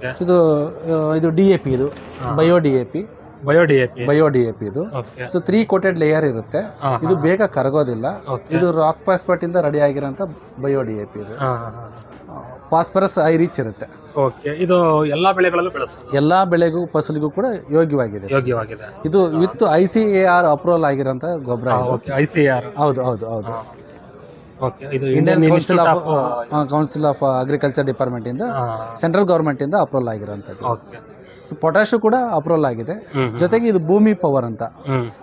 Okay ಇದು ಇದು D A P ಇದು. Bio D A P bio D A P bio D A P ಇದು. So three coated layer ಇರುತ್ತೆ. ಇದು ಬೇಗ ಕರಗೋದಿಲ್ಲ. ಇದು ರಾಕ್ ಪಾಸ್ಪರ್ಟ್ ಇಂದ ರೆಡಿ ಆಗಿರೋಂಥ ಬಯೋ ಡಿ ಎ ಪಿ ಇದು. ಫಾಸ್ಫರಸ್ ಐ ರೀಚ್ ಇರುತ್ತೆ. ಓಕೆ ಇದು ಎಲ್ಲ ಬೆಳೆಗಳಲ್ಲೂ ಬೆಳೆಸ್ಬೋದು. ಎಲ್ಲಾ ಬೆಳೆಗೂ ಫಸಲಿಗೂ ಕೂಡ ಯೋಗ್ಯವಾಗಿದೆ ಯೋಗ್ಯವಾಗಿದೆ. ಇದು with I C A R approval ಆಗಿರೋಂಥ ಗೊಬ್ಬರ ಐ ಸಿ ಆರ್ ಹೌದು ಹೌದು ಹೌದು. ಓಕೆ ಇದು Indian council of council of agriculture department ಇಂದ ಸೆಂಟ್ರಲ್ ಗವರ್ಮೆಂಟ್ ಇಂದ ಅಪ್ರೂವಲ್ ಆಗಿರುವಂತದ್ದು ಸೊ ಪೊಟ್ಯಾಶು ಕೂಡ ಅಪ್ರೂವಲ್ ಆಗಿದೆ. ಜೊತೆಗೆ ಇದು ಭೂಮಿ ಪವರ್ ಅಂತ.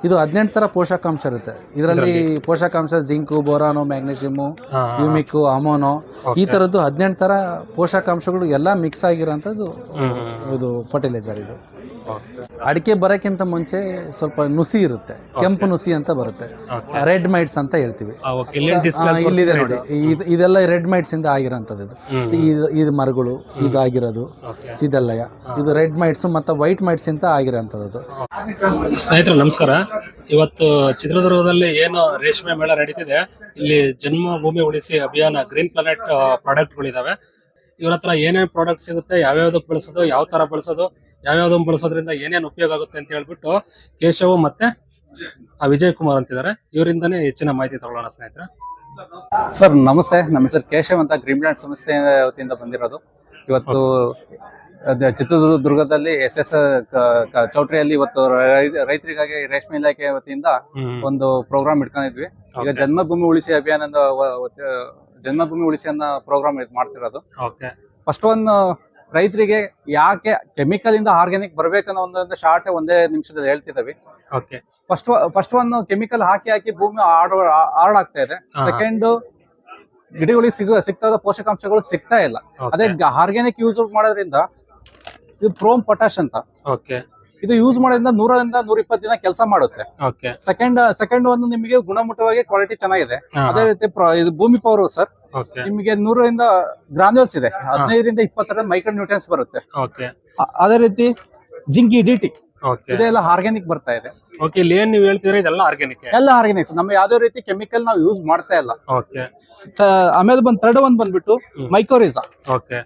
ಇದು ಹದಿನೆಂಟು ತರ ಪೋಷಕಾಂಶ ಇರುತ್ತೆ. ಇದರಲ್ಲಿ ಪೋಷಕಾಂಶ zinc boron magnesium humic humic amino ಈ ತರದ್ದು ಹದಿನೆಂಟು ತರ ಪೋಷಕಾಂಶಗಳು ಎಲ್ಲ ಮಿಕ್ಸ್ ಆಗಿರೋಂಥದ್ದು ಇದು ಫರ್ಟಿಲೈಸರ್ ಇದು. ಅಡಿಕೆ ಬರೋಕ್ಕಿಂತ ಮುಂಚೆ ಸ್ವಲ್ಪ ನುಸಿ ಇರುತ್ತೆ ಕೆಂಪು ನುಸಿ ಅಂತ ಬರುತ್ತೆ. ರೆಡ್ ಮೈಟ್ಸ್ ಅಂತ ಹೇಳ್ತೀವಿ. ಆ, ಇಲ್ಲಿದೆ ನೋಡಿ. ಇದು- ಇದೆಲ್ಲ ರೆಡ್ ಮೈಟ್ಸ್ ಇಂದ ಆಗಿರೋಂಥದ್ದು ಇದು. ಇದು ಇದು ಮರಗಳು ಇದಾಗಿರೋದು ಓಕೆ ಸೊ ಇದೆಲ್ಲ ಇದು ರೆಡ್ ಮೈಟ್ಸ್ ಮತ್ತು ವೈಟ್ ಮೈಟ್ಸ್ ಅಂತ ಆಗಿರೋಂಥದ್ದು. ಸ್ನೇಹಿತರೆ ನಮಸ್ಕಾರ. ಇವತ್ತು ಚಿತ್ರದುರ್ಗದಲ್ಲಿ ಏನು ರೇಷ್ಮೆ ಮೇಳ ನಡೀತಿದೆ ಇಲ್ಲಿ ಜನ್ಮಭೂಮಿ ಉಳಿಸಿ ಅಭಿಯಾನ ಗ್ರೀನ್ ಪ್ಲಾನೆಟ್ ಪ್ರಾಡಕ್ಟ್ಗಳಿದಾವೆ ಇವ್ರ ಹತ್ರ ಏನೇನು ಪ್ರಾಡಕ್ಟ್ ಸಿಗುತ್ತೆ ಯಾವ್ಯಾವ್ದಕ್ಕೆ ಬಳಸೋದು ಯಾವ ತರ ಬಳಸೋದು ಯಾವ್ಯಾವ್ದನ್ನ ಬಳಸೋದ್ರಿಂದ ಏನೇನು ಉಪಯೋಗ ಆಗುತ್ತೆ ಅಂತ ಹೇಳ್ಬಿಟ್ಟು ಕೇಶವ್ ಮತ್ತೆ ಆ ವಿಜಯ್ ಕುಮಾರ್ ಅಂತಿದ್ದಾರೆ. ಇವರಿಂದನೇ ಹೆಚ್ಚಿನ ಮಾಹಿತಿ ತಗೊಳ್ಳೋಣ ಸ್ನೇಹಿತರೆ. ಸರ್ ನಮಸ್ತೆ. ನಮ್ಮ ಹೆಸರು ಕೇಶವ್ ಅಂತ ಗ್ರೀನ್ ಲ್ಯಾಂಡ್ ಸಂಸ್ಥೆ ವತಿಯಿಂದ ಬಂದಿರೋದು. ಇವತ್ತು ಚಿತ್ರದುರ್ಗದಲ್ಲಿ ಎಸ್ ಎಸ್ ಚೌಟ್ರಿಯಲ್ಲಿ ಇವತ್ತು ರೈತರಿಗಾಗಿ ರೇಷ್ಮೆ ಇಲಾಖೆ ವತಿಯಿಂದ ಒಂದು ಪ್ರೋಗ್ರಾಮ್ ಇಟ್ಕೊಂಡಿದ್ವಿ. ಈಗ ಜನ್ಮಭೂಮಿ ಉಳಿಸಿ ಅಭಿಯಾನ ಜನ್ಮಭೂಮಿ ಉಳಿಸಿ ಅನ್ನೋ ಪ್ರೋಗ್ರಾಮ್ ಇದು ಮಾಡ್ತಿರೋದು. ಫಸ್ಟ್ ಒಂದು ರೈತರಿಗೆ ಯಾಕೆ ಕೆಮಿಕಲ್ ಇಂದ ಆರ್ಗ್ಯಾನಿಕ್ ಬರ್ಬೇಕನ್ನೋ ಒಂದೊಂದು ಶಾರ್ಟ್ ಒಂದೇ ನಿಮಿಷದಲ್ಲಿ ಹೇಳ್ತಿದ್ದೀವಿ okay first first one chemical ಹಾಕಿ ಹಾಕಿ ಭೂಮಿ ಹಾರ್ಡ್ ಆಗ್ತಾ ಇದೆ. ಸೆಕೆಂಡ್ ಗಿಡಗಳಿಗೆ ಸಿಗ ಸಿಗ್ತಾದ ಪೋಷಕಾಂಶಗಳು ಸಿಗ್ತಾ ಇಲ್ಲ. ಅದೇ ಆರ್ಗ್ಯಾನಿಕ್ ಯೂಸ್ ಮಾಡೋದ್ರಿಂದ ಇದು ಪ್ರೋಮ್ ಪೊಟ್ಯಾಶ್ ಅಂತ. ಓಕೆ ಇದು ಯೂಸ್ ಮಾಡೋದ್ರಿಂದ ನೂರರಿಂದ ನೂರ ಇಪ್ಪತ್ತು ದಿನ ಕೆಲಸ ಮಾಡುತ್ತೆ. ಸೆಕೆಂಡ್ ಸೆಕೆಂಡ್ ಒಂದು ನಿಮಗೆ ಗುಣಮಟ್ಟವಾಗಿ ಕ್ವಾಲಿಟಿ ಚೆನ್ನಾಗಿದೆ. ಅದೇ ರೀತಿ ಇದು ಭೂಮಿ ಪವರ್ ಸರ್. ನಿಮಗೆ ನೂರರಿಂದ ಗ್ರಾನ್ಯೂಲ್ಸ್ ಇದೆ. ಹದಿನೈದರಿಂದ ಇಪ್ಪತ್ತರ ಮೈಕ್ರೋ ನ್ಯೂಟ್ರಿಯನ್ಸ್ ಬರುತ್ತೆ ಅ- ಅದೇ ರೀತಿ ಜಿಂಕಿ ಡಿ ಟಿ ಓಕೆ ಇದೆಲ್ಲ ಆರ್ಗ್ಯಾನಿಕ್ ಬರ್ತಾ ಇದೆ. ಓಕೆ ಇಲ್ಲಿ ಏನ್ ನೀವು ಹೇಳ್ತಿದ್ರೆ ಇದೆಲ್ಲ ಆರ್ಗ್ಯಾನಿಕ್ ಎಲ್ಲ ಆರ್ಗ್ಯಾನಿಕ್ಸ್ ನಮ್ಮ ಯಾವ್ದೇ ರೀತಿ ಕೆಮಿಕಲ್ ನಾವು ಯೂಸ್ ಮಾಡ್ತಾ ಇಲ್ಲ. ಓಕೆ ತ- ಆಮೇಲೆ ಬಂದ್ ಥರ್ಡ್ ಒಂದ್ ಬಂದ್ಬಿಟ್ಟು. ಮೈಕೋರಿಸಾ ಓಕೆ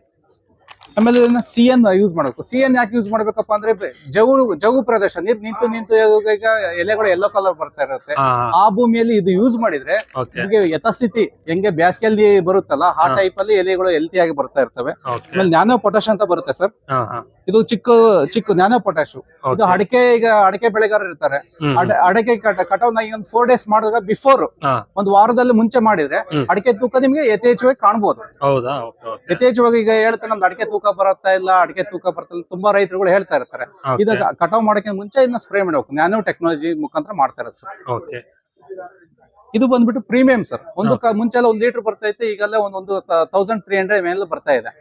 ಆಮೇಲೆ ಸಿ ಎನ್ ಯೂಸ್ ಮಾಡಬೇಕು. ಸಿ ಎನ್ ಯಾಕೆ ಯೂಸ್ ಮಾಡ್ಬೇಕಪ್ಪ ಅಂದ್ರೆ ಜಗು ಜವು ಜವು ಪ್ರದೇಶ ನೀರ್ ನಿಂತು ನಿಂತು ಈಗ ಎಲೆಗಳು ಎಲ್ಲೋ ಕಲರ್ ಬರ್ತಾ ಇರುತ್ತೆ. ಆ ಭೂಮಿಯಲ್ಲಿ ಇದು ಯೂಸ್ ಮಾಡಿದ್ರೆ ನಿಮಗೆ ಯಥಸ್ಥಿತಿ ಹೆಂಗೆ ಬ್ಯಾಸ್ಗೆಯಲ್ಲಿ ಬರುತ್ತಲ್ಲ ಆ. ಟೈಪ್ ಅಲ್ಲಿ ಎಲೆಗಳು ಹೆಲ್ತಿ ಆಗಿ ಬರ್ತಾ ಇರ್ತವೆ. ಆಮೇಲೆ ನ್ಯಾನೋ ಪೊಟ್ಯಾಶ್ ಅಂತ ಬರುತ್ತೆ ಸರ್ ಇದು ಚಿಕ್ಕ ಚಿಕ್ಕ ನ್ಯಾನೋ ಪೊಟ್ಯಾಶ್ ಇದು ಅಡಕೆ ಈಗ ಅಡಿಕೆ ಬೆಳೆಗಾರರು ಇರ್ತಾರೆ. ಅಡಕೆ ಅಡ- ಅಡಿಕೆ ಕಟ ಕಟಾವ್ ಈಗ ಒಂದು ಫೋರ್ ಡೇಸ್ ಮಾಡಿದಾಗ ಬಿಫೋರ್ ಒಂದು ವಾರದಲ್ಲಿ ಮುಂಚೆ ಮಾಡಿದ್ರೆ. ಅಡಿಕೆ ತೂಕ ನಿಮಗೆ ಯಥೇಚ್ಛವಾಗಿ ಕಾಣಬಹುದು ಯಥೇಚ್ಛವಾಗಿ ಈಗ ಹೇಳ್ತಾರೆ ನಮ್ದು ಅಡಿಕೆ ತೂಕ ಬರುತ್ತಾ ಇಲ್ಲ ಅಡಿಕೆ ತೂಕ ಬರ್ತಾ ಇಲ್ಲ ತುಂಬಾ ರೈತರುಗಳು ಹೇಳ್ತಾ ಇರ್ತಾರೆ. ಇದನ್ನ ಕಟಾವ್ ಮಾಡೋಕೆ ಮುಂಚೆ ಇದನ್ನ ಸ್ಪ್ರೇ ಮಾಡಬೇಕು. ನ್ಯಾನೋ ಟೆಕ್ನಾಲಜಿ ಮುಖಾಂತರ ಮಾಡ್ತಾ ಇರೋದು ಸರ್ ಓಕೆ ಇದು ಬಂದ್ಬಿಟ್ಟು ಪ್ರೀಮಿಯಂ ಸರ್ ಒಂದು ಮುಂಚೆ ಎಲ್ಲ ಒಂದು ಲೀಟರ್ ಬರ್ತಾ ಇತ್ತು ಈಗೆಲ್ಲ ಒಂದು ತೌಸಂಡ್ ತ್ರೀ ಹಂಡ್ರೆಡ್ ಮೇಲೆ ಬರ್ತಾ ಇದೆ.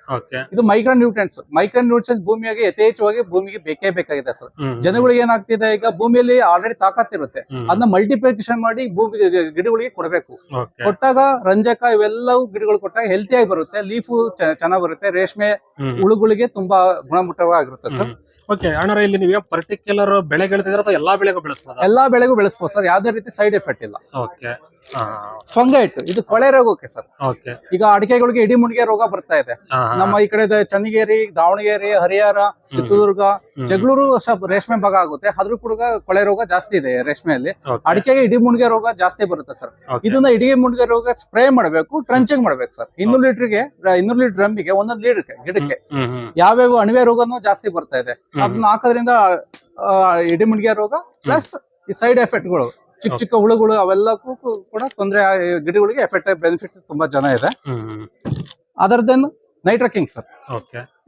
ಇದು ಮೈಕ್ರೋ ನ್ಯೂಟ್ರೆಂಟ್ಸ್ ಮೈಕ್ರೋ ನ್ಯೂಟ್ರೆಂಟ್ಸ್ ಭೂಮಿಯಾಗಿ ಯಥೇಚ್ಛವಾಗಿ ಭೂಮಿಗೆ ಬೇಕೇ ಬೇಕಾಗಿದೆ ಸರ್ ಜನಗಳಿಗೆ ಏನಾಗ್ತಿದೆ ಈಗ ಭೂಮಿಯಲ್ಲಿ ಆಲ್ರೆಡಿ ತಾಕತ್ತಿರುತ್ತೆ ಇರುತ್ತೆ. ಅದನ್ನ ಮಲ್ಟಿಪ್ಲಿಕೇಶನ್ ಮಾಡಿ ಭೂಮಿ ಗಿಡಗಳಿಗೆ ಕೊಡಬೇಕು. ಕೊಟ್ಟಾಗ ರಂಜಕ ಇವೆಲ್ಲವೂ ಗಿಡಗಳು ಕೊಟ್ಟಾಗ ಹೆಲ್ತಿಯಾಗಿ ಬರುತ್ತೆ. ಲೀಫು ಚೆನ್ನಾಗಿ ಬರುತ್ತೆ. ರೇಷ್ಮೆ ಹುಳುಗಳಿಗೆ ತುಂಬಾ ಗುಣಮಟ್ಟವಾಗಿರುತ್ತೆ ಸರ್. ಓಕೆ ಅಣ್ಣರ ಇಲ್ಲಿ ನೀವು ಪರ್ಟಿಕ್ಯುಲರ್ ಬೆಳೆ ಬೆಳೆದಿದ್ರೆ ಅಥವಾ ಎಲ್ಲಾ ಬೆಳೆಗೂ ಬೆಳೆಸಬಹುದು ಎಲ್ಲಾ ಬೆಳೆಗೂ ಬೆಳೆಸ್ಬೋದು ಸರ್ ಯಾವ್ದೇ ರೀತಿ ಸೈಡ್ ಎಫೆಕ್ಟ್ ಇಲ್ಲ. ಓಕೆ. ಫಂಗೈಟ್ ಇದು ಕೊಳೆ ರೋಗಕ್ಕೆ ಸರ್. ಈಗ ಅಡಿಕೆಗಳಿಗೆ ಇಡಿ ಮುಣಿಗೆ ರೋಗ ಬರ್ತಾ ಇದೆ. ನಮ್ಮ ಈ ಕಡೆ ಚನ್ನಗೇರಿ ದಾವಣಗೆರೆ ಹರಿಹರ ಚಿತ್ರದುರ್ಗ ಜಗಳೂರು ಸ್ವಲ್ಪ ರೇಷ್ಮೆ ಭಾಗ ಆಗುತ್ತೆ. ಅದ್ರ ಕೂಡ ಕೊಳೆ ರೋಗ ಜಾಸ್ತಿ ಇದೆ ರೇಷ್ಮೆಯಲ್ಲಿ. ಅಡಿಕೆಗೆ ಇಡಿ ಮುಣಿಗೆ ರೋಗ ಜಾಸ್ತಿ ಬರುತ್ತೆ ಸರ್. ಇದನ್ನ ಇಡಿ ಮುಣಿಗೆ ರೋಗ ಸ್ಪ್ರೇ ಮಾಡಬೇಕು ಟ್ರಂಚಿಂಗ್ ಮಾಡ್ಬೇಕು ಸರ್. ಇನ್ನೂರು ಲೀಟರ್ಗೆ ಇನ್ನೂರು ಲೀಟರ್ ಡ್ರಮ್ಗೆ ಒಂದೊಂದು ಲೀಟರ್ಗೆ ಗಿಡಕ್ಕೆ. ಯಾವ್ಯಾವ ಅಣಿವೆ ರೋಗನೂ ಜಾಸ್ತಿ ಬರ್ತಾ ಇದೆ. ಅದನ್ನ ಹಾಕೋದ್ರಿಂದ ಇಡಿ ಮುಣಿಗೆ ರೋಗ ಪ್ಲಸ್ ಈ ಸೈಡ್ ಎಫೆಕ್ಟ್ಗಳು. ಚಿಕ್ಕ ಚಿಕ್ಕ ಹುಳುಗಳು ಅವೆಲ್ಲಕ್ಕೂ ಕೂಡ ತೊಂದರೆ ಗಿಡಗಳಿಗೆ ಎಫೆಕ್ಟ್ ಬೆನಿಫಿಟ್ ತುಂಬಾ ಜನ ಇದೆ. ಅದರ್ ದೆನ್ ನೈಟ್ರಕಿಂಗ್ ಸರ್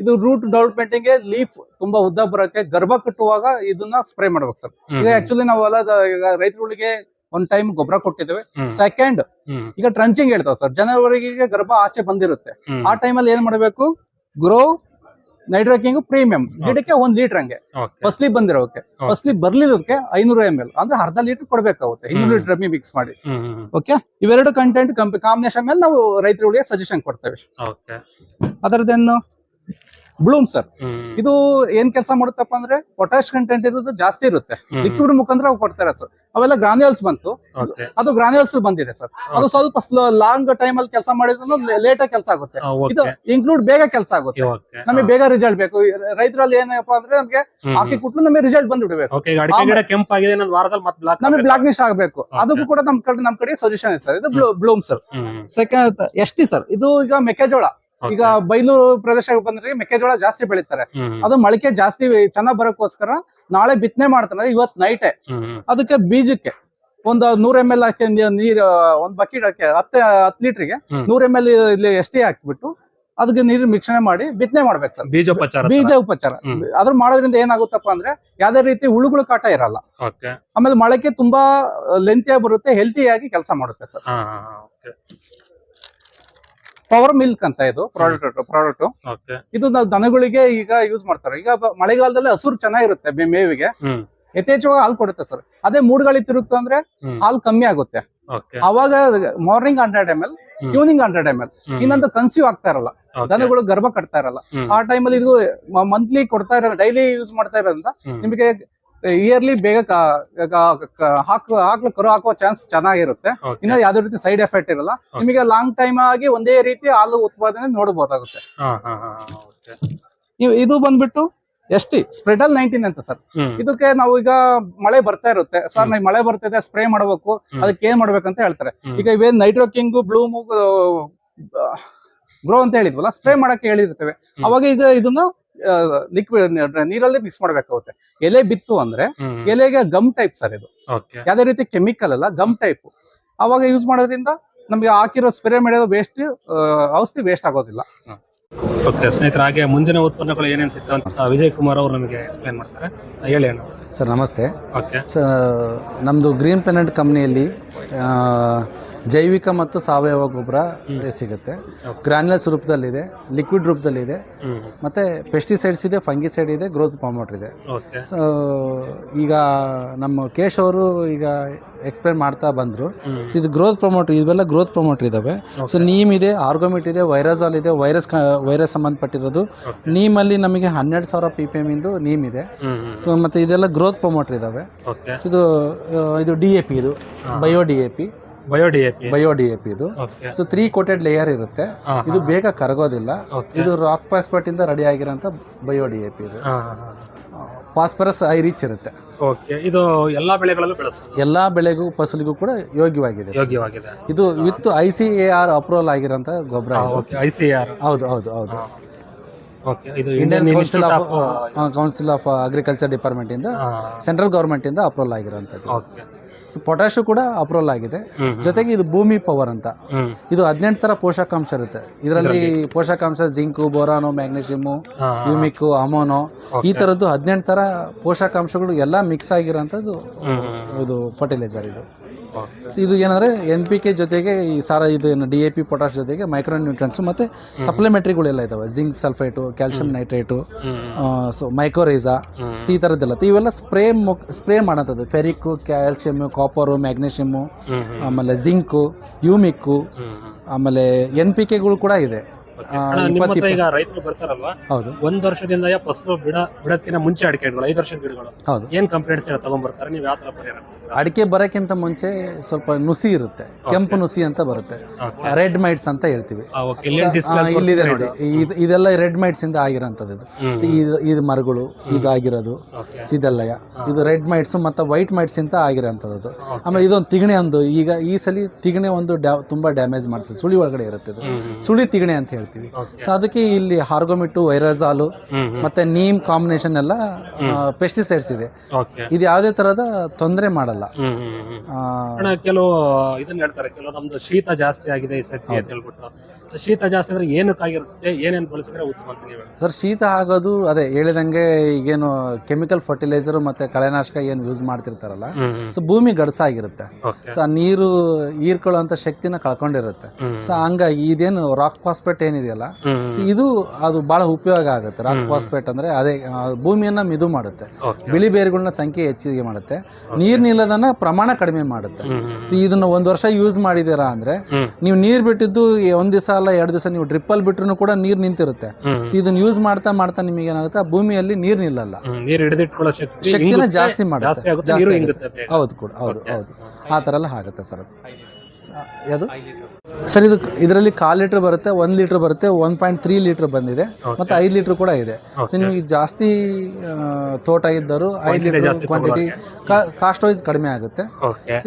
ಇದು ರೂಟ್ ಡೆವಲಪ್ಮೆಂಟ್ಗೆ ಲೀಫ್ ತುಂಬಾ ಉದ್ದ ಬರೋಕೆ ಗರ್ಭ ಕಟ್ಟುವಾಗ ಇದನ್ನ ಸ್ಪ್ರೇ ಮಾಡ್ಬೇಕು ಸರ್ ಈಗ ಆಕ್ಚುಲಿ ನಾವು ಹೊಲದ ಈಗ ರೈತರುಗಳಿಗೆ ಒಂದ್ ಟೈಮ್ ಗೊಬ್ಬರ ಕೊಟ್ಟಿದ್ದೇವೆ. ಸೆಕೆಂಡ್ ಈಗ ಟ್ರಂಚಿಂಗ್ ಹೇಳ್ತಾವ ಸರ್ ಜನವರಿಗೆ ಗರ್ಭ ಆಚೆ ಬಂದಿರುತ್ತೆ. ಆ ಟೈಮಲ್ಲಿ ಏನ್ ಮಾಡ್ಬೇಕು? ಗ್ರೋ ನೈಟ್ರಕಿಂಗ್ ಪ್ರೀಮಿಯಂ ಗಿಡಕ್ಕೆ ಒಂದ್ ಲೀಟರ್ ಹಂಗೆ. ಫಸ್ಟ್ಲಿ ಬಂದಿರೋಕೆ. ಫಸ್ಲಿ ಬರ್ಲಿರೋದಕ್ಕೆ ಐನೂರು ಎಂ ಎಲ್ ಅಂದ್ರೆ ಅರ್ಧ ಲೀಟರ್ ಕೊಡ್ಬೇಕಾಗುತ್ತೆ. ಇನ್ನೂರು ಲೀಟರ್ ಮಿಕ್ಸ್ ಮಾಡಿ. ಓಕೆ ಇವೆರಡು ಕಂಟೆಂಟ್ ಕಾಂಬಿನೇಷನ್ ಮೇಲೆ ನಾವು ರೈತರುಗಳಿಗೆ ಸಜೆಷನ್ ಕೊಡ್ತೇವೆ. ಅದರದ್ದೇನು ಬ್ಲೂಮ್ ಸರ್. ಇದು ಏನ್ ಕೆಲಸ ಮಾಡುತ್ತಪ್ಪ ಅಂದ್ರೆ ಪೊಟ್ಯಾಶ್ ಕಂಟೆಂಟ್ ಇರೋದು ಜಾಸ್ತಿ ಇರುತ್ತೆ. ಲಿಕ್ವಿಡ್ ಮುಖಾಂತರ ಕೊಡ್ತಾರೆ ಸರ್ ಅವೆಲ್ಲ ಗ್ರಾನ್ಯೂಲ್ಸ್ ಬಂತು. ಅದು ಗ್ರಾನ್ಯೂಲ್ಸ್ ಬಂದಿದೆ ಸರ್ ಅದು ಸ್ವಲ್ಪ ಲಾಂಗ್ ಟೈಮ್ ಅಲ್ಲಿ ಕೆಲಸ ಮಾಡಿದ್ರು ಲೇಟ್ ಆಗಿ ಕೆಲಸ ಆಗುತ್ತೆ. ಇದು ಇನ್ಕ್ಲೂಡ್ ಬೇಗ ಕೆಲಸ ಆಗುತ್ತೆ. ನಮಗೆ ಬೇಗ ರಿಸಲ್ಟ್ ಬೇಕು. ರೈತರಲ್ಲಿ ಏನಪ್ಪಾ ಅಂದ್ರೆ ನಮಗೆ. ಹಾಕಿ ಕೊಟ್ಟು ನಮಗೆ ರಿಸಲ್ಟ್ ಬಂದ್ಬಿಡ್ಬೇಕು. ನಮಗೆ ಬ್ಲಾಕ್ ನಿಶ್ ಆಗಬೇಕು. ಅದಕ್ಕೂ ಕೂಡ ನಮ್ ಕಡೆ ನಮ್ ಕಡೆ ಸಜೆಷನ್ ಇದೆ ಸರ್ ಇದು ಬ್ಲೂಮ್ ಸರ್ ಸೆಕೆಂಡ್ ಎಷ್ಟಿ ಸರ್ ಇದು ಈಗ ಮೆಕ್ಕೆಜೋಳ. ಈಗ ಬೈಲೂರು ಪ್ರದೇಶಕ್ಕೆ ಬಂದ್ರೆ ಮೆಕ್ಕೆಜೋಳ ಜಾಸ್ತಿ ಬೆಳಿತಾರೆ. ಅದು ಮೊಳಕೆ ಜಾಸ್ತಿ ಚೆನ್ನಾಗ್ ಬರೋಕೋಸ್ಕರ ನಾಳೆ ಬಿತ್ತನೆ ಮಾಡ್ತಾನೆ ಇವತ್ ನೈಟ್. ಅದಕ್ಕೆ ಬೀಜಕ್ಕೆ ಒಂದು ನೂರ್ ಎಂ ಎಲ್ ಹಾಕಿ ನೀರ್ ಒಂದ್ ಬಕೆಟ್ ಹಾಕಿ ಹತ್ತೆ ಹತ್ ಲೀಟರ್ಗೆ. ನೂರ್ ಎಂ ಎಲ್ ಇಲ್ಲಿ ಎಸ್ಟಿ ಹಾಕ್ಬಿಟ್ಟು ಅದಕ್ಕೆ ನೀರು ಮಿಕ್ಷಣೆ ಮಾಡಿ ಬಿತ್ತನೆ ಮಾಡ್ಬೇಕು ಸರ್. ಬೀಜೋಪಚಾರ ಬೀಜ ಉಪಚಾರ. ಅದ್ರ ಮಾಡೋದ್ರಿಂದ ಏನಾಗುತ್ತಪ್ಪ ಅಂದ್ರೆ ಯಾವ್ದೇ ರೀತಿ ಹುಳುಗಳು ಕಾಟ ಇರಲ್ಲ. ಆಮೇಲೆ ಮೊಳಕೆ ತುಂಬಾ ಲೆಂತಿಯಾಗಿ ಬರುತ್ತೆ ಹೆಲ್ತಿಯಾಗಿ ಕೆಲಸ ಮಾಡುತ್ತೆ ಸರ್. ಪವರ್ ಮಿಲ್ಕ್ ಅಂತ ಇದು ಪ್ರಾಡಕ್ಟ್ ಪ್ರಾಡಕ್ಟ್ ಇದು ನಾವು ದನಗಳಿಗೆ ಈಗ ಯೂಸ್ ಮಾಡ್ತಾರೆ. ಈಗ ಮಳೆಗಾಲದಲ್ಲಿ ಹಸುರು ಚೆನ್ನಾಗಿರುತ್ತೆ ಮೇವಿಗೆ. ಯಥೇಚ್ಛವಾಗಿ ಹಾಲು ಕೊಡುತ್ತೆ ಸರ್. ಅದೇ ಮೂಡ್ ಗಾಳಿ ತಿರುಗ್ತು ಅಂದ್ರೆ. ಹಾಲು ಕಮ್ಮಿ ಆಗುತ್ತೆ. ಅವಾಗ morning hundred M L. Evening hundred M L ಇನ್ನೊಂದು ಕನ್ಸ್ಯೂ ಆಗ್ತಾ ಇರಲ್ಲ. ದನಗಳು ಗರ್ಭ ಕಟ್ತಾ ಇರಲ್ಲ. ಆ ಟೈಮಲ್ಲಿ ಇದು ಮಂತ್ಲಿ ಕೊಡ್ತಾ ಇರೋ ಡೈಲಿ ಯೂಸ್ ಮಾಡ್ತಾ ಇರೋದ್ರಿಂದ. ನಿಮಗೆ ಇಯರ್ಲಿ ಬೇಗ ಹಾಕು ಹಾಕ್ಲು ಕರು ಹಾಕುವ ಚಾನ್ಸ್ ಚೆನ್ನಾಗಿರುತ್ತೆ. ಇನ್ನೂ ಯಾವ್ದೇ ರೀತಿ ಸೈಡ್ ಎಫೆಕ್ಟ್ ಇರಲ್ಲ. ನಿಮಗೆ ಲಾಂಗ್ ಟೈಮ್ ಆಗಿ ಒಂದೇ ರೀತಿ ಹಾಲು ಉತ್ಪಾದನೆ ನೋಡಬಹುದಾಗುತ್ತೆ ಇದು ಬಂದ್ಬಿಟ್ಟು ಎಷ್ಟಿ? ಸ್ಪ್ರೆಡಲ್ ನೈನ್ಟೀನ್ ಅಂತ ಸರ್. ಇದಕ್ಕೆ ನಾವು ಈಗ ಮಳೆ ಬರ್ತಾ ಇರುತ್ತೆ. ಸರ್ ನಾವು ಮಳೆ ಬರ್ತಿದೆ ಸ್ಪ್ರೇ ಮಾಡಬೇಕು. ಅದಕ್ಕೆ ಏನ್ ಮಾಡ್ಬೇಕಂತ ಹೇಳ್ತಾರೆ. ಈಗ ಇವೇನ್ ನೈಟ್ರೋ ಕಿಂಗು ಬ್ಲೂಮು ಗ್ರೋ ಅಂತ ಹೇಳಿದ್ವಲ್ಲ ಸ್ಪ್ರೇ ಮಾಡಕ್ಕೆ ಹೇಳಿರ್ತೇವೆ. ಅವಾಗ ಈಗ ಇದನ್ನ ಲಿಕ್ವಿಡ್ ನೀರಲ್ಲಿ ಮಿಕ್ಸ್ ಮಾಡ್ಬೇಕಾಗುತ್ತೆ. ಎಲೆ ಬಿತ್ತು ಅಂದ್ರೆ ಎಲೆಗೆ ಗಮ್ ಟೈಪ್ ಸರ್ ಇದು. ಯಾವ್ದೇ ರೀತಿ ಕೆಮಿಕಲ್ ಅಲ್ಲ ಗಮ್ ಟೈಪ್ ಅವಾಗ ಯೂಸ್ ಮಾಡೋದ್ರಿಂದ ನಮ್ಗೆ ಹಾಕಿರೋ ಸ್ಪ್ರೇ ಮಾಡೋದು ವೇಸ್ಟ್ ಔಷಧಿ ವೇಸ್ಟ್ ಆಗೋದಿಲ್ಲ. ಓಕೆ ಸ್ನೇಹಿತರ ಹಾಗೆ ಮುಂದಿನ ಉತ್ಪನ್ನಗಳು ಏನೇನು ಸಿಗ್ತಾವ ಅಂತ ವಿಜಯ್ ಕುಮಾರ್ ಅವರು ನಮಗೆ ಎಕ್ಸ್ಪ್ಲೈನ್ ಮಾಡ್ತಾರೆ. ಹೇಳಿ ಅಣ್ಣ. ಸರ್ ನಮಸ್ತೆ. ಓಕೆ. ಸರ್ ನಮ್ಮದು ಗ್ರೀನ್ ಪ್ಲಾನೆಟ್ ಕಂಪ್ನಿಯಲ್ಲಿ ಜೈವಿಕ ಮತ್ತು ಸಾವಯವ ಗೊಬ್ಬರ. ಸಿಗುತ್ತೆ. ಗ್ರಾನ್ಯುಲಸ್ ರೂಪದಲ್ಲಿದೆ ಲಿಕ್ವಿಡ್ ರೂಪದಲ್ಲಿದೆ ಮತ್ತು ಪೆಸ್ಟಿಸೈಡ್ಸ್ ಇದೆ ಫಂಗಿಸೈಡ್ ಇದೆ ಗ್ರೋತ್ ಪಾಮೋಟ್ರ್ ಇದೆ. ಸೊ ಈಗ ನಮ್ಮ ಕೇಶ್ ಅವರು ಈಗ ಎಕ್ಸ್ಪ್ಲೇನ್ ಮಾಡ್ತಾ ಬಂದರು. ಸೊ ಇದು ಗ್ರೋತ್ ಪ್ರಮೋಟರ್ ಇವೆಲ್ಲ ಗ್ರೋತ್ ಪ್ರಮೋಟರ್ ಇದಾವೆ. ಸೊ. ನೀಮ್ ಇದೆ ಆರ್ಗೋಮಿಟ್ ಇದೆ ವೈರಸಾಲ್ ಇದೆ ವೈರಸ್ ವೈರಸ್ ಸಂಬಂಧಪಟ್ಟಿರೋದು. ನೀಮಲ್ಲಿ ನಮಗೆ ಹನ್ನೆರಡು ಸಾವಿರ ಪಿ ಪಿ ಎಂ ಇಂದು ನೀಮ್ ಇದೆ. ಸೊ ಮತ್ತು ಇದೆಲ್ಲ ಗ್ರೋತ್ ಪ್ರಮೋಟರ್ ಇದಾವೆ. ಸೊ ಇದು ಇದು ಡಿ ಎ ಪಿ ಇದು. Bio D A P bio D A P bio D A P ಇದು. ಸೊ ತ್ರೀ ಕೋಟೆಡ್ ಲೇಯರ್ ಇರುತ್ತೆ. ಇದು ಬೇಗ ಕರಗೋದಿಲ್ಲ. ಇದು ರಾಕ್ ಪಾಸ್ಪೋರ್ಟ್ ಇಂದ ರೆಡಿ ಆಗಿರೋಂಥ ಬಯೋ ಡಿ ಎ ಪಿ ಇದು. ಫಾಸ್ಫರಸ್ ಐ ರೀಚ್ ಇರುತ್ತೆ. ಓಕೆ ಇದು ಎಲ್ಲಾ ಬೆಳೆಗಳಲ್ಲೂ ಬೆಳೆಸ್ಬೋದು. ಎಲ್ಲ ಬೆಳೆಗೂ ಫಸಲಿಗೂ ಕೂಡ ಯೋಗ್ಯವಾಗಿದೆ ಯೋಗ್ಯವಾಗಿದೆ. ಇದು with I C A R approval ಆಗಿರೋಂಥ ಗೊಬ್ಬರ ಓಕೆ ಐ ಸಿ ಆರ್ ಹೌದು ಹೌದು ಹೌದು. ಓಕೆ ಇದು Indian council of council of agriculture department ಇಂದ ಸೆಂಟ್ರಲ್ ಗವರ್ಮೆಂಟ್ ಇಂದ ಅಪ್ರೂವಲ್ ಆಗಿರೋಂಥದ್ದು. ಓಕೆ ಪೊಟ್ಯಾಶು ಕೂಡ ಅಪ್ರೂವಲ್ ಆಗಿದೆ. ಜೊತೆಗೆ ಇದು ಭೂಮಿ ಪವರ್ ಅಂತ. ಇದು ಹದಿನೆಂಟು ತರ ಪೋಷಕಾಂಶ ಇರುತ್ತೆ. ಇದರಲ್ಲಿ ಪೋಷಕಾಂಶ zinc boron magnesium humic amino ಈ ತರದ್ದು ಹದಿನೆಂಟು ತರ ಪೋಷಕಾಂಶಗಳು ಎಲ್ಲ ಮಿಕ್ಸ್ ಆಗಿರೋಂಥದ್ದು ಹ್ಮ್, ಇದು ಫರ್ಟಿಲೈಸರ್ ಇದು. ಇದು ಏನಂದ್ರೆ ಎನ್ ಪಿ ಕೆ ಜೊತೆಗೆ ಈ ಸಾರ ಇದು ಏನು ಡಿ ಎ ಪಿ ಪೊಟಾಶ್ ಜೊತೆಗೆ ಮೈಕ್ರೋ ನ್ಯೂಟ್ರೆಂಟ್ಸ್ ಮತ್ತೆ ಸಪ್ಲಿಮೆಂಟ್ರಿಗಳೆಲ್ಲ ಇದಾವೆ. Zinc sulphate calcium nitrate so mycorrhiza so ಈ ಥರದ್ದೆಲ್ಲ ಇವೆಲ್ಲ ಸ್ಪ್ರೇ ಸ್ಪ್ರೇ ಮಾಡೋಂಥದ್ದು ಫೆರಿಕ್ಕು ಕ್ಯಾಲ್ಸಿಯಮ್ಮು ಕಾಪರು ಮ್ಯಾಗ್ನೀಷಿಯಮ್ಮು ಆಮೇಲೆ ಜಿಂಕು ಯೂಮಿಕ್ಕು. ಆಮೇಲೆ ಎನ್ ಪಿ ಕೆಗಳು ಕೂಡ ಇದೆ. ಈಗ ರೈತರು ಬರ್ತಾರಲ್ವಾ? ಹೌದು. ಒಂದ್ ವರ್ಷದಿಂದ ಫಸಲು ಬಿಡ ಬಿಡೋದಕ್ಕಿಂತ ಮುಂಚೆ ಅಡಿಕೆ ಗಿಡಗಳು ಐದು ವರ್ಷದ ಗಿಡಗಳು. ಹೌದು. ಏನ್ ಕಂಪ್ಲೇಂಟ್ಸ್ ತಗೊಂಡ್ಬರ್ತಾರೆ ನೀವು ಯಾವ ತರ ಪರಿಹಾರ? ಅಡಿಕೆ ಬರೋಕ್ಕಿಂತ ಮುಂಚೆ ಸ್ವಲ್ಪ ನುಸಿ ಇರುತ್ತೆ. ಕೆಂಪು ನುಸಿ ಅಂತ ಬರುತ್ತೆ. ರೆಡ್ ಮೈಟ್ಸ್ ಅಂತ ಹೇಳ್ತೀವಿ. ಇಲ್ಲಿದೆ ನೋಡಿ. ಇದೆಲ್ಲ ರೆಡ್ ಮೈಟ್ಸ್ ಇಂದ ಆಗಿರೋಂಥದ್ದು ಇದು. ಇದು ಮರಗಳು ಇದಾಗಿರೋದು. ಇದು ಆಗಿರೋದು Okay. ಇದೆಲ್ಲ ಇದು ರೆಡ್ ಮೈಟ್ಸ್ ಮತ್ತೆ ವೈಟ್ ಮೈಟ್ಸ್ ಅಂತ ಆಗಿರೋಂಥದ್ದು. ಆಮೇಲೆ ಇದೊಂದು ತಿಗಣೆ ಒಂದು ಈಗ ಈ ಸಲ ತಿಗಣೆ ಒಂದು ಡ್ಯಾ ತುಂಬಾ ಡ್ಯಾಮೇಜ್ ಮಾಡ್ತದೆ. ಸುಳಿ ಒಳಗಡೆ ಇರುತ್ತೆ ಇದು. ಸುಳಿ ತಿಗಣೆ ಅಂತ ಹೇಳ್ತೀವಿ ಸೊ ಅದಕ್ಕೆ ಇಲ್ಲಿ ಹಾರ್ಗೋಮಿಟ್ಟು ಹ್ಮ್, ಹ್ಮ್. ಮತ್ತೆ ನೀಮ್ ಕಾಂಬಿನೇಷನ್ ಎಲ್ಲ. ಪೆಸ್ಟಿಸೈಡ್ಸ್ ಇದೆ. ಇದು ಯಾವುದೇ ತರದ ತೊಂದರೆ ಮಾಡಲ್ಲ ಕೆಲವು ಇದನ್ನ ಹೇಳ್ತಾರೆ ಕೆಲವು ನಮ್ದು ಶೀತ ಜಾಸ್ತಿ ಆಗಿದೆ ಈ ಸತಿ ಅಂತ ಹೇಳ್ಬಿಟ್ಟು ಶೀತ ಜಾಸ್ತಿ ಅಂದ್ರೆ ಏನಕ್ಕಾಗಿರುತ್ತೆ ಏನೇನು ಬಳಸಿದ್ರೆ ಉತ್ತಮ ಅಂತ ನೀವು? ಸರ್ ಶೀತ ಆಗೋದು ಅದೇ ಹೇಳಿದಂಗೆ ಈಗೇನು ಕೆಮಿಕಲ್ ಫರ್ಟಿಲೈಸರ್ ಮತ್ತೆ ಕಳೆನಾಶಕ ಏನು ಯೂಸ್ ಮಾಡ್ತಿರ್ತಾರಲ್ಲ. ಸೊ ಭೂಮಿ ಗಡಸಾಗಿರುತ್ತೆ. ಸೊ ಆ ನೀರು ಹೀರ್ಕೊಳ್ಳೋಂಥ ಶಕ್ತಿನ ಕಳ್ಕೊಂಡಿರುತ್ತೆ ಸೊ ಹಂಗಾಗಿ ಇದೇನು ರಾಕ್ ಫಾಸ್ಪೇಟ್ ಏನಿದೆಯಲ್ಲ? ಸೊ ಇದು ಅದು ಬಹಳ ಉಪಯೋಗ ಆಗುತ್ತೆ. ರಾಕ್ ಫಾಸ್ಫೇಟ್ ಫಾಸ್ಪೇಟ್ ಅಂದ್ರೆ ಅದೇ ಭೂಮಿಯನ್ನ ಮಿದು ಮಾಡುತ್ತೆ. ಬಿಳಿ ಬೇರುಗಳನ್ನ ಸಂಖ್ಯೆ ಹೆಚ್ಚಿಗೆ ಮಾಡುತ್ತೆ. ನೀರ್ ನಿಲ್ಲದನ್ನ ಪ್ರಮಾಣ ಕಡಿಮೆ ಮಾಡುತ್ತೆ. ಸೊ ಇದನ್ನ ಒಂದ್ ವರ್ಷ ಯೂಸ್ ಮಾಡಿದೀರಾ ಅಂದ್ರೆ. ನೀವು ನೀರ್ ಬಿಟ್ಟಿದ್ದು ಒಂದ್ ದಿವಸ ಅಲ್ಲ ಎರಡು ದಿವಸ ನೀವು ಡ್ರಿಪ್ ಅಲ್ಲಿ ಬಿಟ್ರು ಕೂಡ ನೀರ್ ನಿಂತಿರುತ್ತೆ. ಸೊ ಇದನ್ನ ಯೂಸ್ ಮಾಡ್ತಾ ಮಾಡ್ತಾ ನಿಮಗೆ ಏನಾಗುತ್ತೆ? ಭೂಮಿಯಲ್ಲಿ ನೀರ್ ನಿಲ್ಲಲ್ಲ. ಶಕ್ತಿನ ಜಾಸ್ತಿ ಮಾಡುತ್ತೆ. ಹೌದು ಕೂಡ ಹೌದು ಹೌದು. ಆ ತರ ಎಲ್ಲ ಆಗುತ್ತೆ ಸರ್ ಅದು. ಯಾವುದು? ಸರ್ ಇದು ಇದರಲ್ಲಿ ಕಾಲ್ ಲೀಟರ್ ಬರುತ್ತೆ ಒಂದು ಲೀಟರ್ ಬರುತ್ತೆ ಒನ್ ಪಾಯಿಂಟ್ ತ್ರೀ ಲೀಟರ್ ಬಂದಿದೆ. ಮತ್ತೆ ಐದು ಲೀಟರ್ ಕೂಡ ಇದೆ. ಸೊ. ನಿಮಗೆ ಜಾಸ್ತಿ ತೋಟ ಇದ್ದರು ಐದು ಲೀಟರ್ ಕ್ವಾಂಟಿಟಿ ಕಾಸ್ಟ್ ವೈಸ್ ಕಡಿಮೆ ಆಗುತ್ತೆ.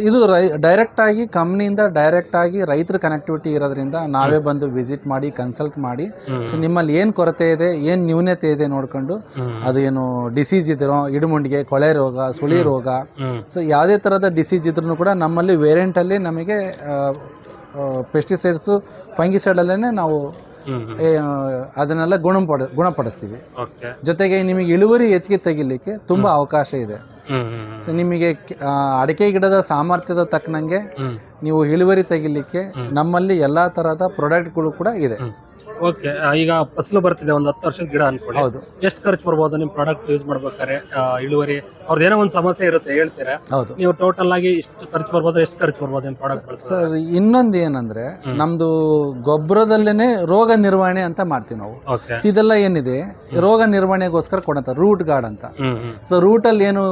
ಇದು ಡೈರೆಕ್ಟ್ ಆಗಿ ಕಂಪ್ನಿಯಿಂದ ಡೈರೆಕ್ಟ್ ಆಗಿ ರೈತರ ಕನೆಕ್ಟಿವಿಟಿ ಇರೋದ್ರಿಂದ ನಾವೇ ಬಂದು ವಿಸಿಟ್ ಮಾಡಿ ಕನ್ಸಲ್ಟ್ ಮಾಡಿ. ಸೊ ನಿಮ್ಮಲ್ಲಿ ಏನು ಕೊರತೆ ಇದೆ ಏನು ನ್ಯೂನತೆ ಇದೆ ನೋಡ್ಕೊಂಡು. ಅದು ಏನು ಡಿಸೀಸ್ ಇದ್ರೋ ಇಡುಮುಂಡಿಗೆ ಕೊಳೆ ರೋಗ ಸುಳಿ ರೋಗ. ಸೊ ಯಾವುದೇ ಥರದ ಡಿಸೀಸ್ ಇದ್ರೂ ಕೂಡ ನಮ್ಮಲ್ಲಿ ವೇರಿಯಂಟಲ್ಲಿ ನಮಗೆ ಪೆಸ್ಟಿಸೈಡ್ಸು ಫಂಗಿಸೈಡಲ್ಲೇ ನಾವು. ಏ, ಅದನ್ನೆಲ್ಲ ಗುಣಪಡ ಗುಣಪಡಿಸ್ತೀವಿ. ಜೊತೆಗೆ ನಿಮಗೆ ಇಳುವರಿ ಹೆಚ್ಚಿಗೆ ತೆಗಿಲಿಕ್ಕೆ ತುಂಬ ಅವಕಾಶ ಇದೆ ಹ್ಮ್. ಹ್ಮ್. ಸೊ ನಿಮಗೆ ಕೆ- ಆ, ಅಡಿಕೆ ಗಿಡದ ಸಾಮರ್ಥ್ಯದ ತಕ್ಕನಂಗೆ ಹ್ಮ್. ನೀವು ಇಳುವರಿ ತೆಗಿಲಿಕ್ಕೆ. ನಮ್ಮಲ್ಲಿ ಎಲ್ಲ ತರಹದ ಪ್ರಾಡಕ್ಟ್ಗಳು ಕೂಡ ಇದೆ ಹ್ಮ್. ಓಕೆ ಈಗ ಫಸಲು ಬರ್ತಿದೆ ಒಂದು ಹತ್ತು ವರ್ಷದ ಗಿಡ ಅನ್ಕೊಳ್ಳಿ. ಹೌದು. ಎಷ್ಟು ಖರ್ಚು ಬರ್ಬೋದು ನಿಮ್ ಪ್ರಾಡಕ್ಟ್ ಯೂಸ್ ಮಾಡ್ಬೇಕಾದ್ರೆ? ಆ, ಇಳುವರಿ ಅವ್ರದ್ದು ಏನೋ ಒಂದು ಸಮಸ್ಯೆ ಇರುತ್ತೆ ಹೇಳ್ತೀರಾ? ಹೌದು. ನೀವು ಟೋಟಲ್ ಆಗಿ ಇಷ್ಟು ಖರ್ಚು ಬರ್ಬೋದು ಎಷ್ಟು ಖರ್ಚು ಬರ್ಬೋದು ನಿಮ್ ಪ್ರಾಡಕ್ಟ್ ಸರ್ ಇನ್ನೊಂದು ಏನಂದ್ರೆ ಹ್ಮ್. ನಮ್ದು ಗೊಬ್ಬರದಲ್ಲೇನೆ ರೋಗ ನಿರ್ವಹಣೆ ಅಂತ ಮಾಡ್ತೀವಿ ನಾವು. ಓಕೆ ಇದೆಲ್ಲ ಏನಿದೆ ರೋಗ ನಿರ್ವಹಣೆಗೋಸ್ಕರ ಕೊಡಂತ ರೂಟ್ ಗಾರ್ಡ್ ಅಂತ. ಹ್ಮ್ ಹ್ಮ್. ಸೊ ರೂಟಲ್ಲಿ ಏನು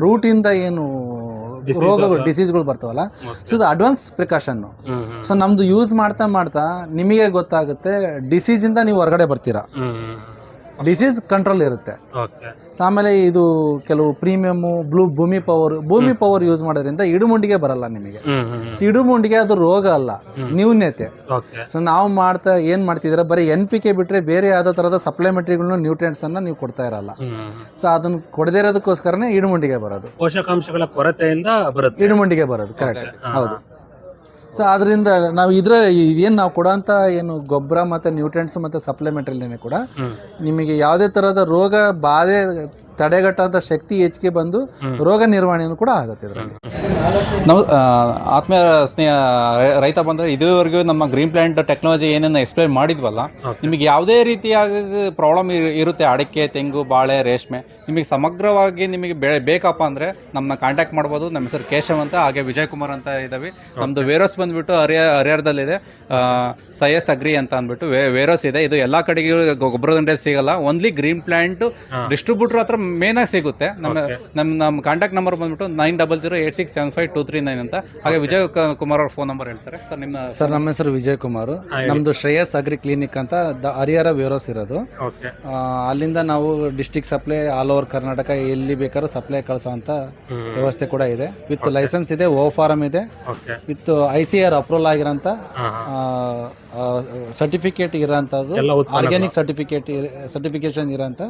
ರೂಟಿಂದ ಏನು ರೋಗಗಳು. ಡಿಸೀಸ್ಗಳು ಬರ್ತಾವಲ್ಲ ಸೊ ಇದು ಅಡ್ವಾನ್ಸ್ ಹ್ಮ್. ಸೊ ನಮ್ದು ಯೂಸ್ ಮಾಡ್ತಾ ಮಾಡ್ತಾ ನಿಮಗೆ ಗೊತ್ತಾಗುತ್ತೆ ಡಿಸೀಸಿಂದ ನೀವು ಹೊರಗಡೆ ಬರ್ತೀರಾ. ಡಿಸೀಸ್ ಕಂಟ್ರೋಲ್ ಇರುತ್ತೆ. ಆಮೇಲೆ ಇದು ಕೆಲವು premium blue Bhoomi power Bhoomi power use ಮಾಡೋದ್ರಿಂದ ಇಡುಮುಂಡಿಗೆ ಬರಲ್ಲ ನಿಮಗೆ. ಇಡುಮುಂಡಿಗೆ ಅದು ರೋಗ ಅಲ್ಲ. ನ್ಯೂನ್ಯತೆ ಸೊ ನಾವು ಮಾಡ್ತಾ ಏನ್ ಮಾಡ್ತಿದ್ರ ಬರೀ ಎನ್ ಪಿ ಕೆ ಬಿಟ್ರೆ ಬೇರೆ ತರದ ಸಪ್ಲೈಮೆಟ್ರಿಗಳ್ನು ಸಪ್ಲಿಮೆಂಟ್ರಿಗಳನ್ನ ನ್ಯೂಟ್ರಿಯೆಂಟ್ಸನ್ನು ನೀವು ಕೊಡ್ತಾ ಇರಲ್ಲ. ಸೊ ಅದನ್ನ ಕೊಡದೇ ಇರೋದಕ್ಕೋಸ್ಕರನೇ ಇಡುಮುಂಡಿಗೆ ಬರೋದು. ಪೋಷಕಾಂಶಗಳ ಕೊರತೆಯಿಂದ ಬರುತ್ತೆ. ಇಡುಮುಂಡಿಗೆ ಬರೋದು ಕರೆಕ್ಟ್ ಹೌದು. ಸೊ ಅದರಿಂದ ನಾವು ಇದ್ರ ಏನು ನಾವು ಕೊಡೋಂಥ ಏನು ಗೊಬ್ಬರ ಮತ್ತು ನ್ಯೂಟ್ರೆಂಟ್ಸ್ ಮತ್ತೆ ಸಪ್ಲಿಮೆಂಟ್ರಿಲೇನೆ ಕೂಡ ನಿಮಗೆ ಯಾವುದೇ ತರಹದ ರೋಗ ಬಾಧೆ ತಡೆಗಟ್ಟುವಂಥ ಶಕ್ತಿ ಹೆಚ್ಚಿಗೆ ಬಂದು ರೋಗ ನಿರ್ವಹಣೆಯನ್ನು ಕೂಡ ಆಗುತ್ತೆ ಇದರಲ್ಲಿ. ನಾವು ಆತ್ಮೀಯ ಸ್ನೇಹ ರೈತ ಬಂದರೆ ಇದುವರೆಗೂ ನಮ್ಮ ಗ್ರೀನ್ ಪ್ಲಾಂಟ್ ಟೆಕ್ನಾಲಜಿ ಏನೇನು ಎಕ್ಸ್ಪ್ಲೈನ್ ಮಾಡಿದ್ವಲ್ಲ. ನಿಮಗೆ ಯಾವುದೇ ರೀತಿಯಾದ ಪ್ರಾಬ್ಲಮ್ ಇರುತ್ತೆ ಅಡಿಕೆ ತೆಂಗು ಬಾಳೆ ರೇಷ್ಮೆ ನಿಮಗೆ ಸಮಗ್ರವಾಗಿ ನಿಮಗೆ ಬೆಳೆ ಬೇಕಪ್ಪ ಅಂದರೆ ನಮ್ಮನ್ನ ಕಾಂಟ್ಯಾಕ್ಟ್ ಮಾಡ್ಬೋದು. ನಮ್ಮ ಹೆಸರು ಕೇಶವ್ ಅಂತ ಹಾಗೆ ವಿಜಯ್ ಕುಮಾರ್ ಅಂತ ಇದ್ದಾವೆ ನಮ್ಮದು ವೇರೋಸ್ ಬಂದುಬಿಟ್ಟು ಹರಿಯ ಹರಿಹರದಲ್ಲಿದೆ ಸಯಸ್ ಅಗ್ರಿ ಅಂತ ಅಂದ್ಬಿಟ್ಟು ವೇ ವೇರೋಸ್ ಇದೆ. ಇದು ಎಲ್ಲ ಕಡೆಗೂ ಗೊಬ್ಬರದಂಡೆ ಸಿಗಲ್ಲ. Only green plant. ಡಿಸ್ಟ್ರಿಬ್ಯೂಟರ್ ಹತ್ರ ಮೇನಾಗಿ ಸಿಗುತ್ತೆ. ನಮ್ಮ ನಮ್ಮ ನಮ್ಮ ಕಾಂಟ್ಯಾಕ್ಟ್ ನಂಬರ್ ಬಂದ್ಬಿಟ್ಟು nine double zero eight six seven five two three nine ಅಂತ. ಹಾಗೆ ವಿಜಯ್ ಕ- ಕುಮಾರ್ ಅವ್ರ ಫೋನ್ ನಂಬರ್ ಹೇಳ್ತಾರೆ. ಸರ್ ನಿಮ್ಮ ಸರ್ ನಮ್ಮ ಹೆಸರು ವಿಜಯ್ ಕುಮಾರ್. ನಮ್ದು ಶ್ರೇಯಸ್ ಅಗ್ರಿ ಕ್ಲಿನಿಕ್ ಅಂತ ದ ಹರಿಹರ ವ್ಯೂರೋಸ್ ಇರೋದು. ಓಕೆ ಆ, ಅಲ್ಲಿಂದ ನಾವು district supply all over Karnataka ಎಲ್ಲಿ ಬೇಕಾದ್ರೂ ಸಪ್ಲೈ ಕಳಿಸೋ ಅಂತ ವ್ಯವಸ್ಥೆ ಕೂಡ ಇದೆ. ವಿತ್ ಲೈಸೆನ್ಸ್ ಇದೆ ಓ ಫಾರಂ ಇದೆ. Okay with I C R approval ಆಗಿರೋ ಹಾ ಹಾ. ಸರ್ಟಿಫಿಕೇಟ್ ಇರೋಂಥದ್ದು ಎಲ್ಲ ಉತ್ಪನ್ನಗಳು. ಆರ್ಗ್ಯಾನಿಕ್ ಸರ್ಟಿಫಿಕೇಟ್ ಸರ್ಟಿಫಿಕೇಶನ್ ಇರೋಂಥ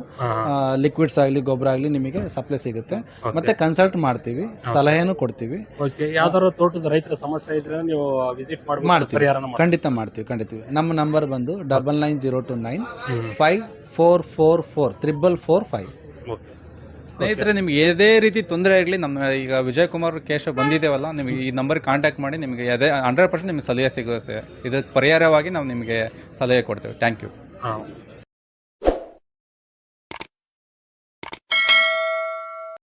ಲಿಕ್ವಿಡ್ಸ್ ಆಗಲಿ ಗೊಬ್ಬರ ಆಗಲಿ ನಿಮಗೆ ಸಪ್ಲೈ ಸಿಗುತ್ತೆ. ಮತ್ತೆ ಕನ್ಸಲ್ಟ್ ಮಾಡ್ತೀವಿ ಸಲಹೆನೂ ಕೊಡ್ತೀವಿ. ಓಕೆ ಯಾವ್ದಾದ್ರು ತೋಟದ ರೈತರ ಸಮಸ್ಯೆ ಇದ್ರೆ ನೀವು ವಿಸಿಟ್ ಮಾಡ್ತೀವಿ. ಪರಿಹಾರನ ಮಾಡಿ ಖಂಡಿತ ಮಾಡ್ತೀವಿ ಖಂಡಿತ ನಮ್ಮ ನಂಬರ್ ಬಂದು double nine zero two nine five four four four triple four five ಸ್ನೇಹಿತರೆ ನಿಮ್ಗೆ ಯಾವುದೇ ರೀತಿ ತೊಂದರೆ ಆಗಲಿ ನಮ್ಮ ಈಗ ವಿಜಯ್ ಕುಮಾರ್ ಕೇಶವ್ ಬಂದಿದ್ದೇವಲ್ಲ ನಿಮಗೆ ಈ ನಂಬರ್ ಕಾಂಟ್ಯಾಕ್ಟ್ ಮಾಡಿ ನಿಮಗೆ ಅದೇ ಹಂಡ್ರೆಡ್ ಪರ್ಸೆಂಟ್ ನಿಮಗೆ ಸಲಹೆ ಸಿಗುತ್ತೆ. ಇದಕ್ಕೆ ಪರಿಹಾರವಾಗಿ ನಾವು ನಿಮಗೆ ಸಲಹೆ ಕೊಡ್ತೇವೆ. ಥ್ಯಾಂಕ್ ಯು ಹಾ.